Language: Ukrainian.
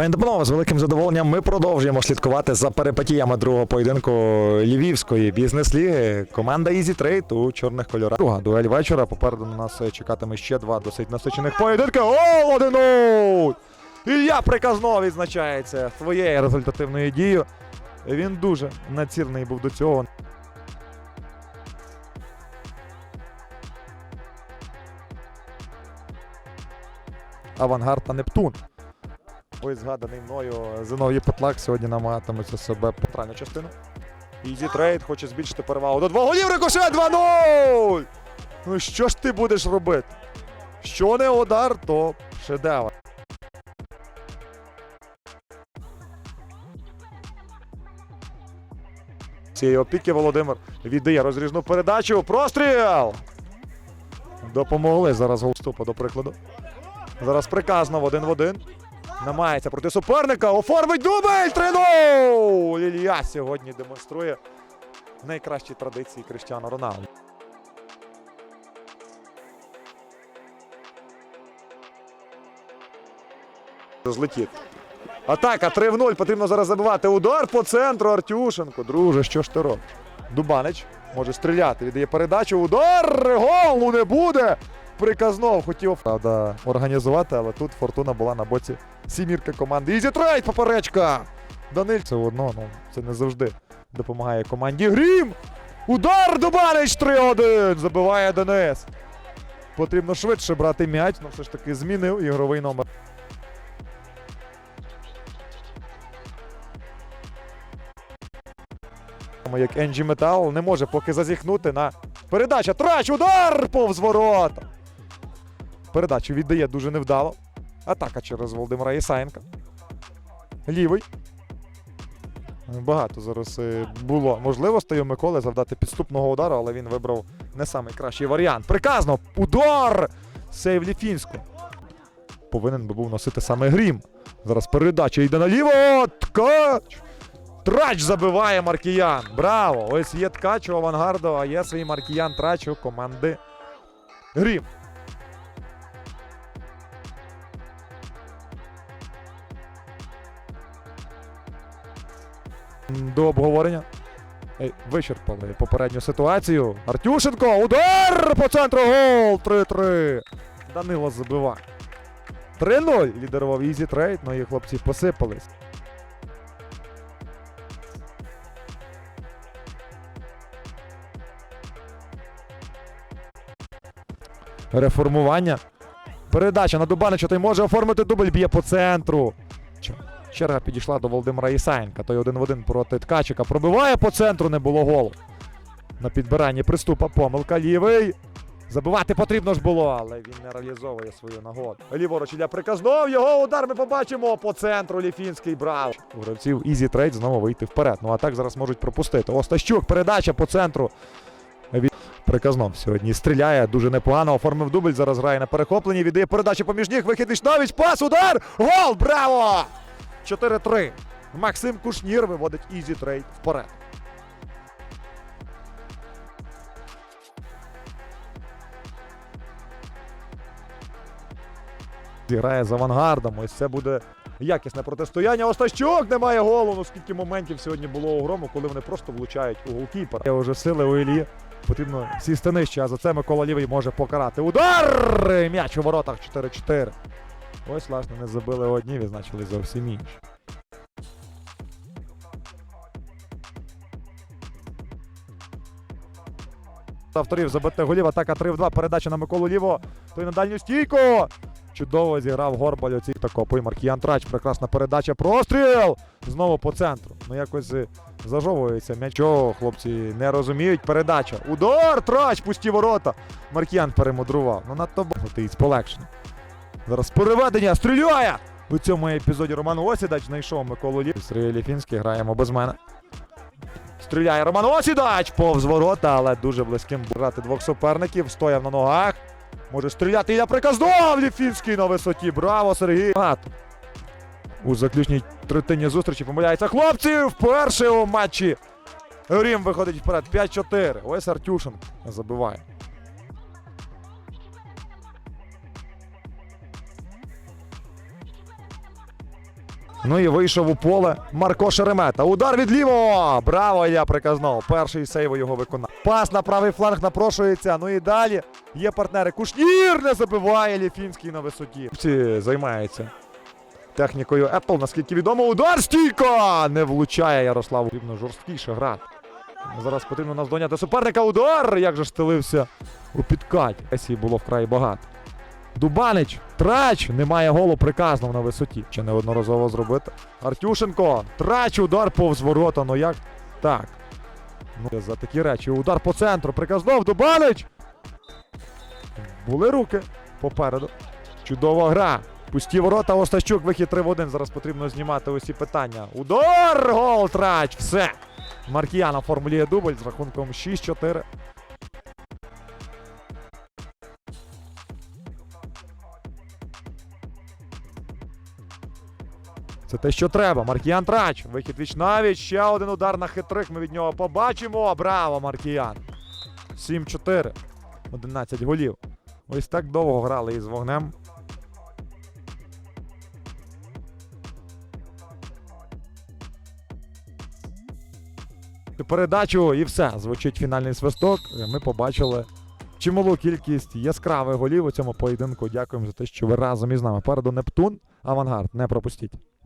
Пані та з великим задоволенням ми продовжуємо слідкувати за перипетіями другого поєдинку Львівської бізнес-ліги. Команда Easy Trade у чорних кольорах. Друга дуель вечора. Попереду на нас чекатиме ще два досить насичених поєдинки. Гол 1-0! Ілля приказно відзначається своєю результативною дією. Він дуже націлений був до цього. Авангард та Нептун. Ось згаданий мною Зиновій Петлак сьогодні намагатиметься себе по центральну частину. Ізі трейд хоче збільшити перевагу до двох голів. Рикошет 2-0! Ну що ж ти будеш робити? Що не удар, то шедевр. Цієї опіки Володимир віддає розріжну передачу. Простріл! Допомогли зараз голступа, до прикладу. Зараз приказно в один в один. Намагається проти суперника. Оформить дубль 3-0! Ілля сьогодні демонструє найкращі традиції Криштіану Роналду. Злетіти. Атака 3 в 0. Потрібно зараз забивати. Удар по центру Артюшенко. Друже, що ж ти робиш? Дубанич може стріляти. Віддає передачу. Удар! Голу не буде! Приказнов хотів правда, організувати, але тут фортуна була на боці сімірки команди. Ізі трейд, поперечка! Даниль це одно, ну це не завжди допомагає команді. Грім! Удар Дубанич 3-1! Забиває Денис. Потрібно швидше брати м'яч, але все ж таки змінив ігровий номер. Як Енджі Метал не може поки зазіхнути на передача. Трач! Удар повз ворота! Передачу віддає дуже невдало. Атака через Володимира Ісаєнка. Лівий. Багато зараз е, було можливостей у Миколи завдати підступного удару, але він вибрав не найкращий варіант. Приказно! Удар! Сейв Ліфінську. Повинен би був носити саме грім. Зараз передача йде наліво. Ткач! Трач забиває Маркіян. Браво! Ось є ткач у авангарду, а є свій Маркіян трач у команди Грім. До обговорення. Вичерпали попередню ситуацію. Артюшенко. Удар по центру. Гол! 3-3. Данило забиває. 3-0 лідерував Ізі Трейд, але їх хлопці посипались. Реформування. Передача на Дубанича. Той може оформити дубль, б'є по центру. Черга підійшла до Володимира Ісаєнка. Той один в один проти Ткачика. Пробиває по центру, не було голу. На підбиранні приступа помилка. Лівий. Забивати потрібно ж було, але він не реалізовує свою нагоду. Ліворуч Ілля приказнов. Його удар ми побачимо по центру. Ліфінський брав. У гравців Ізі Трейд знову вийти вперед. Ну а так зараз можуть пропустити. Остащук, передача по центру. Від- сьогодні стріляє дуже непогано. Оформив дубль. Зараз грає на перехопленні. Віддає передачу поміж ніг. Вихід Ішнович. Пас, удар! Гол! Браво! 4-3. Максим Кушнір виводить Ізі Трейд вперед. Зіграє з авангардом. Ось це буде якісне протистояння. Остащук немає голу. Ну скільки моментів сьогодні було у грому, коли вони просто влучають у голкіпера. Є вже сили у Іллі. Потрібно сісти нижче, а за це Микола Лівий може покарати. Удар! М'яч у воротах 4-4. Ось, власне, не забили одні, відзначили зовсім інші. Авторів забити голів. Атака 3 в 2. Передача на Миколу Ліво. Той на дальню стійку. Чудово зіграв Горбаль оцій та копий Маркіян Трач. Прекрасна передача. Простріл! Знову по центру. Ну якось е, зажовується м'яч. Чого хлопці не розуміють. Передача. Удар! Трач! Пусті ворота. Маркіян перемудрував. Ну надто багато з полегшення. Зараз переведення. Стріляє! У цьому епізоді Роман Осідач знайшов Миколу Лів. Сергій Ліфінський граємо без мене. Стріляє Роман Осідач повз ворота, але дуже близьким грати двох суперників. Стояв на ногах. Може стріляти Ілля Приказнов! Ліфінський на висоті. Браво, Сергій! Багато. У заключній третині зустрічі помиляється хлопці вперше у матчі. Рім виходить вперед 5-4. Ось Артюшин забиває. Ну і вийшов у поле Марко Шеремета. Удар від лівого! Браво, Ілля Приказнов. Перший сейв його виконав. Пас на правий фланг напрошується. Ну і далі є партнери. Кушнір не забиває Ліфінський на висоті. Всі займаються технікою Apple. Наскільки відомо, удар стійко! Не влучає Ярослав. Потрібно жорсткіше грати. Зараз потрібно наздоняти суперника. Удар! Як же стелився у підкаті. Есії було вкрай багато. Дубанич, трач, немає голу приказнув на висоті. Чи неодноразово зробити. Артюшенко, трач, удар повз ворота. Ну як? Так. Ну, за такі речі. Удар по центру. Приказнов, Дубанич! Були руки попереду. Чудова гра. Пусті ворота, Остащук, вихід 3 в 1. Зараз потрібно знімати усі питання. Удар! Гол, трач! Все! Маркіян оформлює дубль з рахунком 6-4. Це те, що треба. Маркіян трач. Вихід віч навіть. Ще один удар на хитрик. Ми від нього побачимо. Браво, Маркіян. 7-4. 11 голів. Ось так довго грали із вогнем. Передачу і все. Звучить фінальний свисток. Ми побачили чималу кількість яскравих голів у цьому поєдинку. Дякуємо за те, що ви разом із нами. Переду Нептун, авангард. Не пропустіть.